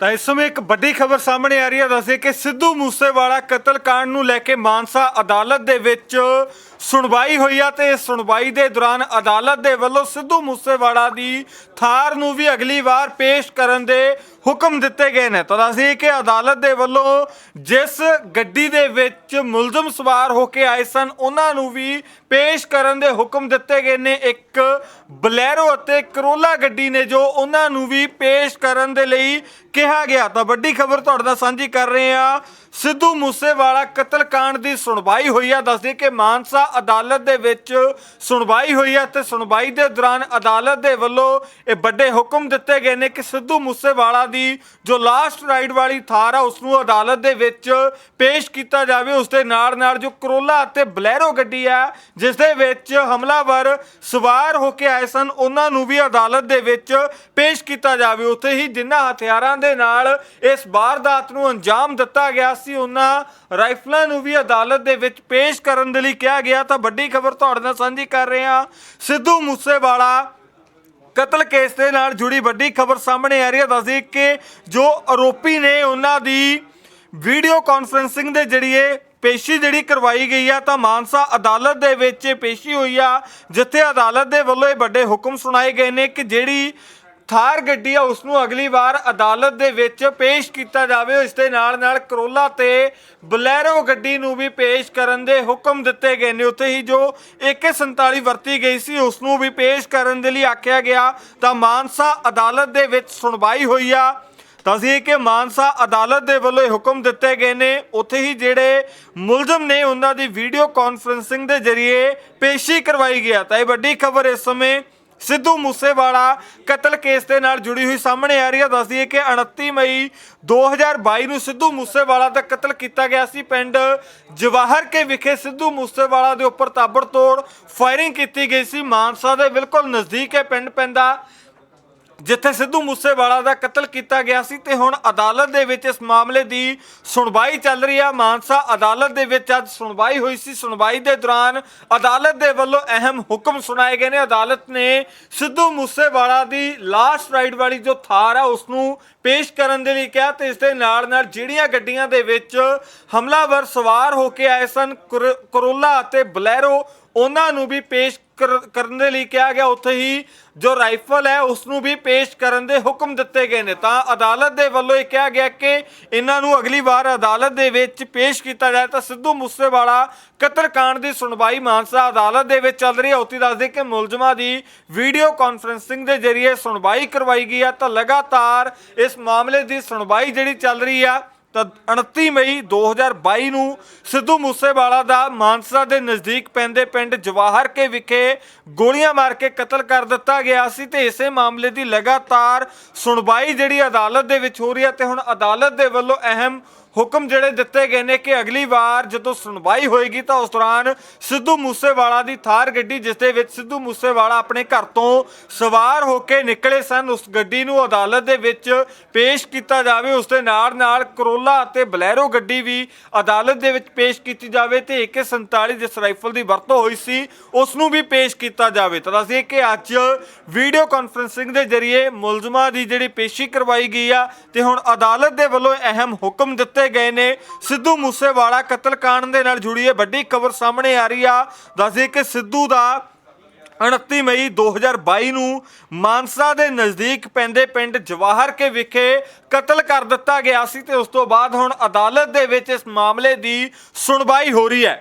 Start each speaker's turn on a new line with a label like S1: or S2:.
S1: ਤਾਂ ਇਸ ਸਮੇਂ ਇੱਕ ਵੱਡੀ ਖਬਰ ਸਾਹਮਣੇ ਆ ਰਹੀ ਹੈ ਦੱਸੇ ਕਿ ਸਿੱਧੂ ਮੂਸੇਵਾਲਾ ਕਤਲकांड ਨੂੰ ਲੈ ਕੇ ਮਾਨਸਾ ਅਦਾਲਤ ਦੇ ਵਿੱਚ ਸੁਣਵਾਈ ਹੋਈ ਆ ਤੇ ਇਸ ਸੁਣਵਾਈ ਦੇ ਦੌਰਾਨ ਅਦਾਲਤ ਦੇ ਵੱਲੋਂ ਸਿੱਧੂ ਮੂਸੇਵਾਲਾ ਦੀ ਥਾਰ ਨੂੰ ਵੀ ਅਗਲੀ ਵਾਰ ਪੇਸ਼ ਕਰਨ ਦੇ ਹੁਕਮ ਦਿੱਤੇ ਗਏ ਨੇ। ਤਾਂ ਦੱਸੀ ਕਿ ਅਦਾਲਤ ਦੇ ਵੱਲੋਂ ਜਿਸ ਗੱਡੀ ਦੇ ਵਿੱਚ ਮੁਲਜ਼ਮ ਸਵਾਰ ਹੋ ਕੇ ਆਏ ਸਨ, ਉਹਨਾਂ ਨੂੰ ਵੀ ਪੇਸ਼ ਕਰਨ ਦੇ ਹੁਕਮ ਦਿੱਤੇ ਗਏ ਨੇ। ਇੱਕ ਬਲੈਰੋ ਅਤੇ ਕਰੋਲਾ ਗੱਡੀ ਨੇ ਜੋ ਉਹਨਾਂ ਨੂੰ ਵੀ ਪੇਸ਼ ਕਰਨ ਦੇ ਲਈ ਕਿਹਾ ਗਿਆ। ਤਾਂ ਵੱਡੀ ਖਬਰ ਤੁਹਾਡੇ ਨਾਲ ਸਾਂਝੀ ਕਰ ਰਹੇ ਆ ਸਿੱਧੂ ਮੂਸੇਵਾਲਾ ਕਤਲकांड ਦੀ ਸੁਣਵਾਈ ਹੋਈ ਆ। ਦੱਸਦੇ ਕਿ ਮਾਨਸਾ ਅਦਾਲਤ ਦੇ ਵਿੱਚ ਸੁਣਵਾਈ ਹੋਈ ਆ ਤੇ ਸੁਣਵਾਈ ਦੇ ਦੌਰਾਨ ਅਦਾਲਤ ਦੇ ਵੱਲੋਂ ਇਹ ਵੱਡੇ ਹੁਕਮ ਦਿੱਤੇ ਗਏ ਨੇ ਕਿ ਸਿੱਧੂ ਮੂਸੇਵਾਲਾ ਦੀ ਜੋ ਲਾਸਟ ਰਾਈਡ ਵਾਲੀ ਥਾਰ ਆ ਉਸ ਨੂੰ ਅਦਾਲਤ ਦੇ ਵਿੱਚ ਪੇਸ਼ ਕੀਤਾ ਜਾਵੇ। ਉਸ ਦੇ ਨਾਲ ਨਾਲ ਜੋ ਕਰੋਲਾ ਅਤੇ ਬਲੈਰੋ ਗੱਡੀ ਆ ਜਿਸ ਦੇ ਵਿੱਚ ਹਮਲਾਵਰ ਸਵਾਰ ਹੋ ਕੇ ਆਏ ਸਨ, ਉਹਨਾਂ ਨੂੰ ਵੀ ਅਦਾਲਤ ਦੇ ਵਿੱਚ ਪੇਸ਼ ਕੀਤਾ ਜਾਵੇ। ਉੱਥੇ ਹੀ ਜਿਨ੍ਹਾਂ ਹਥਿਆਰਾਂ ਦੇ ਨਾਲ ਇਸ ਵਾਰਦਾਤ ਨੂੰ ਅੰਜਾਮ ਦਿੱਤਾ ਗਿਆ ਸੀ, ਉਹਨਾਂ ਰਾਈਫਲਾਂ ਨੂੰ ਵੀ ਅਦਾਲਤ ਦੇ ਵਿੱਚ ਪੇਸ਼ ਕਰਨ ਦੇ ਲਈ ਕਿਹਾ ਗਿਆ। ਤਾਂ ਵੱਡੀ ਖਬਰ ਤੁਹਾਡੇ ਨਾਲ ਸਾਂਝੀ ਕਰ ਰਹੇ ਹਾਂ। ਸਿੱਧੂ ਮੂਸੇਵਾਲਾ ਕਤਲ ਕੇਸ ਦੇ ਨਾਲ ਜੁੜੀ ਵੱਡੀ ਖਬਰ ਸਾਹਮਣੇ ਆ ਰਹੀ ਹੈ। ਦੱਸਦੀ ਕਿ ਜੋ ਆਰੋਪੀ ਨੇ ਉਹਨਾਂ ਦੀ ਵੀਡੀਓ ਕਾਨਫਰੈਂਸਿੰਗ ਦੇ ਜਰੀਏ ਪੇਸ਼ੀ ਜਿਹੜੀ ਕਰਵਾਈ ਗਈ ਆ, ਤਾਂ ਮਾਨਸਾ ਅਦਾਲਤ ਦੇ ਵਿੱਚ ਪੇਸ਼ੀ ਹੋਈ ਆ, ਜਿੱਥੇ ਅਦਾਲਤ ਦੇ ਵੱਲੋਂ ਇਹ ਵੱਡੇ ਹੁਕਮ ਸੁਣਾਏ ਗਏ ਨੇ ਕਿ ਜਿਹੜੀ ਥਾਰ ਗੱਡੀ ਆ ਉਸ ਨੂੰ ਅਗਲੀ ਵਾਰ ਅਦਾਲਤ ਦੇ ਵਿੱਚ ਪੇਸ਼ ਕੀਤਾ ਜਾਵੇ। ਇਸ ਦੇ ਨਾਲ ਨਾਲ ਕਰੋਲਾ ਤੇ ਬਲੈਰੋ ਗੱਡੀ ਨੂੰ ਵੀ ਪੇਸ਼ ਕਰਨ ਦੇ ਹੁਕਮ ਦਿੱਤੇ ਗਏ ਨੇ। ਉੱਥੇ ਹੀ ਜੋ AK47 ਵਰਤੀ ਗਈ ਸੀ ਉਸ ਨੂੰ ਵੀ ਪੇਸ਼ ਕਰਨ ਦੇ ਲਈ ਆਖਿਆ ਗਿਆ। ਤਾਂ ਮਾਨਸਾ ਅਦਾਲਤ ਦੇ ਵਿੱਚ ਸੁਣਵਾਈ ਹੋਈ ਆ। ਤਾਂ ਕਿ ਮਾਨਸਾ ਅਦਾਲਤ ਦੇ ਵੱਲੋਂ ਇਹ ਹੁਕਮ ਦਿੱਤੇ ਗਏ ਨੇ। ਉੱਥੇ ਹੀ ਜਿਹੜੇ ਮੁਲਜ਼ਮ ਨੇ, ਉਹਨਾਂ ਦੀ ਵੀਡੀਓ ਕਾਨਫਰੈਂਸਿੰਗ ਦੇ ਜ਼ਰੀਏ ਪੇਸ਼ੀ ਕਰਵਾਈ ਗਿਆ ਤਾਂ ਇਹ ਵੱਡੀ ਖਬਰ ਇਸ ਸਮੇਂ ਸਿੱਧੂ ਮੂਸੇਵਾਲਾ ਕਤਲ ਕੇਸ ਦੇ ਨਾਲ ਜੁੜੀ ਹੋਈ ਸਾਹਮਣੇ ਆ ਰਹੀ ਹੈ। ਦੱਸਦੀ ਹੈ ਕਿ 29 ਮਈ 2022 ਨੂੰ ਸਿੱਧੂ ਮੂਸੇਵਾਲਾ ਦਾ ਕਤਲ ਕੀਤਾ ਗਿਆ ਸੀ। ਪਿੰਡ ਜਵਾਹਰ ਕੇ ਵਿਖੇ ਸਿੱਧੂ ਮੂਸੇਵਾਲਾ ਦੇ ਉੱਪਰ ਤਾਬੜਤੋੜ ਫਾਇਰਿੰਗ ਕੀਤੀ ਗਈ ਸੀ। ਮਾਨਸਾ ਦੇ ਬਿਲਕੁਲ ਨਜ਼ਦੀਕ ਹੈ ਪਿੰਡ ਪੈਂਦਾ। ਜਿੱਥੇ ਸਿੱਧੂ ਮੂਸੇਵਾਲਾ ਦਾ ਕਤਲ ਕੀਤਾ ਗਿਆ ਸੀ ਤੇ ਹੁਣ ਅਦਾਲਤ ਦੇ ਵਿੱਚ ਇਸ ਮਾਮਲੇ ਦੀ ਸੁਣਵਾਈ ਚੱਲ ਰਹੀ ਆ। ਮਾਨਸਾ ਅਦਾਲਤ ਦੇ ਵਿੱਚ ਅੱਜ ਸੁਣਵਾਈ ਹੋਈ ਸੀ। ਸੁਣਵਾਈ ਦੇ ਦੌਰਾਨ ਅਦਾਲਤ ਦੇ ਵੱਲੋਂ ਅਹਿਮ ਹੁਕਮ ਸੁਣਾਏ ਗਏ ਨੇ। ਅਦਾਲਤ ਨੇ ਸਿੱਧੂ ਮੂਸੇਵਾਲਾ ਦੀ ਲਾਸਟ ਰਾਈਡ ਵਾਲੀ ਜੋ ਥਾਰ ਆ ਉਸ ਨੂੰ ਪੇਸ਼ ਕਰਨ ਦੇ ਲਈ ਕਿਹਾ ਤੇ ਇਸ ਦੇ ਨਾਲ ਨਾਲ ਜਿਹੜੀਆਂ ਗੱਡੀਆਂ ਦੇ ਵਿੱਚ ਹਮਲਾਵਰ ਸਵਾਰ ਹੋ ਕੇ ਆਏ ਸਨ ਕਰੋਲਾ ਅਤੇ ਬਲੈਰੋ, ਉਹਨਾਂ ਨੂੰ ਵੀ ਪੇਸ਼ ਕਰਨ ਦੇ ਲਈ ਕਿਹਾ ਗਿਆ, ਉੱਥੇ ਹੀ ਜੋ ਰਾਈਫਲ ਹੈ ਉਸ ਨੂੰ ਵੀ ਪੇਸ਼ ਕਰਨ ਦੇ ਹੁਕਮ ਦਿੱਤੇ ਗਏ ਨੇ। ਤਾਂ ਅਦਾਲਤ ਦੇ ਵੱਲੋਂ ਇਹ ਕਿਹਾ ਗਿਆ ਕਿ ਇਹਨਾਂ ਨੂੰ ਅਗਲੀ ਵਾਰ ਅਦਾਲਤ ਦੇ ਵਿੱਚ ਪੇਸ਼ ਕੀਤਾ ਜਾਏ। ਤਾਂ ਸਿੱਧੂ ਮੂਸੇਵਾਲਾ ਕਤਲकांड ਦੀ ਸੁਣਵਾਈ ਮਾਨਸਾ ਅਦਾਲਤ ਦੇ ਵਿੱਚ ਚੱਲ ਰਹੀ ਹੈ। ਉੱਥੇ ਦੱਸਦੇ ਕਿ ਮੁਲਜ਼ਮਾਂ ਦੀ ਵੀਡੀਓ ਕਾਨਫਰੈਂਸਿੰਗ ਦੇ ਜ਼ਰੀਏ ਸੁਣਵਾਈ ਕਰਵਾਈ ਗਈ ਆ ਤਾਂ ਲਗਾਤਾਰ ਇਸ ਮਾਮਲੇ ਦੀ ਸੁਣਵਾਈ ਜਿਹੜੀ ਚੱਲ ਰਹੀ ਆ ਤਾਂ 29 ਮਈ 2022 ਨੂੰ ਸਿੱਧੂ ਮੂਸੇਵਾਲਾ ਦਾ ਮਾਨਸਾ ਦੇ ਨਜ਼ਦੀਕ ਪੈਂਦੇ ਪਿੰਡ ਜਵਾਹਰ ਕੇ ਵਿਖੇ ਗੋਲੀਆਂ ਮਾਰ ਕੇ ਕਤਲ ਕਰ ਦਿੱਤਾ ਗਿਆ ਸੀ ਤੇ ਇਸੇ ਮਾਮਲੇ ਦੀ ਲਗਾਤਾਰ ਸੁਣਵਾਈ ਜਿਹੜੀ ਅਦਾਲਤ ਦੇ ਵਿੱਚ ਹੋ ਰਹੀ ਹੈ ਤੇ ਹੁਣ ਅਦਾਲਤ ਦੇ ਵੱਲੋਂ ਅਹਿਮ ਹੁਕਮ ਜਿਹੜੇ ਦਿੱਤੇ ਗਏ ਨੇ ਕਿ ਅਗਲੀ ਵਾਰ ਜਦੋਂ ਸੁਣਵਾਈ ਹੋਏਗੀ ਤਾਂ ਉਸ ਦੌਰਾਨ ਸਿੱਧੂ ਮੂਸੇਵਾਲਾ ਦੀ ਥਾਰ ਗੱਡੀ, ਜਿਸ ਦੇ ਵਿੱਚ ਸਿੱਧੂ ਮੂਸੇਵਾਲਾ ਆਪਣੇ ਘਰ ਤੋਂ ਸਵਾਰ ਹੋ ਕੇ ਨਿਕਲੇ ਸਨ, ਉਸ ਗੱਡੀ ਨੂੰ ਅਦਾਲਤ ਦੇ ਵਿੱਚ ਪੇਸ਼ ਕੀਤਾ ਜਾਵੇ। ਉਸ ਦੇ ਨਾਲ ਨਾਲ ਕਰੋਲਾ ਅਤੇ ਬਲੈਰੋ ਗੱਡੀ ਵੀ ਅਦਾਲਤ ਦੇ ਵਿੱਚ ਪੇਸ਼ ਕੀਤੀ ਜਾਵੇ ਤੇ AK47 ਜਿਸ ਰਾਈਫਲ ਦੀ ਵਰਤੋਂ ਹੋਈ ਸੀ, ਉਸ ਨੂੰ ਵੀ ਪੇਸ਼ ਕੀਤਾ ਜਾਵੇ। ਤਾਂ ਦੱਸਦੇ ਕਿ ਅੱਜ ਵੀਡੀਓ ਕਾਨਫਰੰਸਿੰਗ ਦੇ ਜ਼ਰੀਏ ਮੁਲਜ਼ਮਾਂ ਦੀ ਜਿਹੜੀ ਪੇਸ਼ੀ ਕਰਵਾਈ ਗਈ ਆ ਤੇ ਹੁਣ ਅਦਾਲਤ ਦੇ ਵੱਲੋਂ ਅਹਿਮ ਹੁਕਮ ਦਿੱਤੇ ਗਏ ਨੇ। ਸਿੱਧੂ ਮੂਸੇਵਾਲਾ ਕਤਲकांड ਦੇ ਨਾਲ ਜੁੜੀ ਇਹ ਵੱਡੀ ਖਬਰ ਸਾਹਮਣੇ ਆ ਰਹੀ ਆ। ਦੱਸਦੇ ਕਿ ਸਿੱਧੂ ਦਾ 29 ਮਈ 2022 ਨੂੰ ਮਾਨਸਾ ਦੇ ਨਜ਼ਦੀਕ ਪੈਂਦੇ ਪਿੰਡ ਜਵਾਹਰ ਕੇ ਵਿਖੇ ਕਤਲ ਕਰ ਦਿੱਤਾ ਗਿਆ ਸੀ ਤੇ ਉਸ ਤੋਂ ਬਾਅਦ ਹੁਣ ਅਦਾਲਤ ਦੇ ਵਿੱਚ ਇਸ ਮਾਮਲੇ ਦੀ ਸੁਣਵਾਈ ਹੋ ਰਹੀ ਹੈ।